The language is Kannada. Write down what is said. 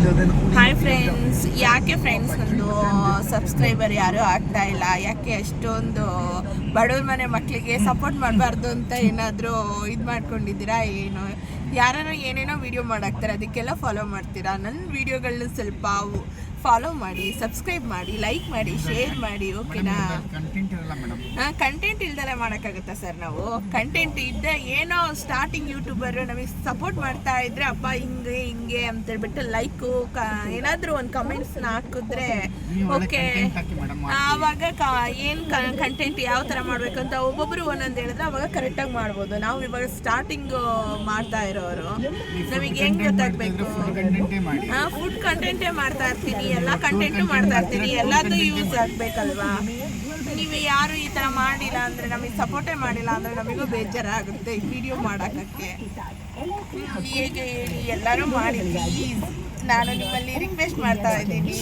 ಹಾಯ್ ಫ್ರೆಂಡ್ಸ್ ಯಾಕೆ ಫ್ರೆಂಡ್ಸ್ ಒಂದು ಸಬ್ಸ್ಕ್ರೈಬರ್ ಯಾರು ಆಗ್ತಾ ಇಲ್ಲ? ಯಾಕೆ ಅಷ್ಟೊಂದು ಬಡವ್ರ ಮನೆ ಮಕ್ಕಳಿಗೆ ಸಪೋರ್ಟ್ ಮಾಡಬಾರ್ದು ಅಂತ ಏನಾದರೂ ಇದು ಮಾಡ್ಕೊಂಡಿದ್ದೀರಾ ಏನು? ಯಾರು ಏನೇನೋ ವಿಡಿಯೋ ಮಾಡಾಕ್ತಾರೆ, ಅದಕ್ಕೆಲ್ಲ ಫಾಲೋ ಮಾಡ್ತೀರಾ? ನನ್ನ ವಿಡಿಯೋಗಳನ್ನ ಸ್ವಲ್ಪ ಫಾಲೋ ಮಾಡಿ ಸಬ್ಸ್ಕ್ರೈಬ್ ಮಾಡಿ ಲೈಕ್ ಮಾಡಿ ಶೇರ್ ಮಾಡಿ ಓಕೆನಾ ಕಂಟೆಂಟ್ ಇಲ್ದಲೆ ಮಾಡೋಕ್ಕಾಗುತ್ತಾ ಸರ್ ನಾವು? ಕಂಟೆಂಟ್ ಇದ್ದ ಏನೋ ಸ್ಟಾರ್ಟಿಂಗ್ ಯೂಟ್ಯೂಬರ್ ನಮಗೆ ಸಪೋರ್ಟ್ ಮಾಡ್ತಾ ಇದ್ರೆ ಅಪ್ಪ ಹಿಂಗೆ ಹಿಂಗೆ ಅಂತ ಹೇಳ್ಬಿಟ್ಟು ಲೈಕು ಏನಾದರೂ ಒಂದು ಕಮೆಂಟ್ಸ್ನ ಹಾಕಿದ್ರೆ ಓಕೆ ಆವಾಗ ಕ ಏನು ಕಂಟೆಂಟ್ ಯಾವ ಥರ ಮಾಡಬೇಕು ಅಂತ ಒಬ್ಬೊಬ್ಬರು ಒಂದೊಂದು ಹೇಳಿದ್ರೆ ಅವಾಗ ಕರೆಕ್ಟಾಗಿ ಮಾಡ್ಬೋದು. ನಾವು ಇವಾಗ ಸ್ಟಾರ್ಟಿಂಗ್ ಮಾಡ್ತಾ ಇರೋರು. ನಮಗೆ ಹೆಂಗೆ ಗೊತ್ತಾಗಬೇಕು? ಫುಡ್ ಕಂಟೆಂಟೇ ಮಾಡ್ತಾ ಇರ್ತೀನಿ. ಎಲ್ಲ ಕಂಟೆಂಟು ಮಾಡ್ತಾ ಇರ್ತೀನಿ ಎಲ್ಲದೂ ಯೂಸ್ ಆಗಬೇಕಲ್ವಾ? ನೀವು ಯಾರು ಈ ಥರ ಮಾಡಿಲ್ಲ ಅಂದರೆ ನಮಗೆ ಸಪೋರ್ಟೇ ಮಾಡಿಲ್ಲ ಅಂದರೆ ನಮಗೂ ಬೇಜಾರಾಗುತ್ತೆ ವಿಡಿಯೋ ಮಾಡೋಕ್ಕೆ ಹೇಗೆ ಹೇಳಿ ಎಲ್ಲರೂ ಮಾಡಿ ನಾನು ನಿಮ್ಮಲ್ಲಿ ರಿಕ್ವೆಸ್ಟ್ ಮಾಡ್ತಾ ಇದ್ದೀನಿ.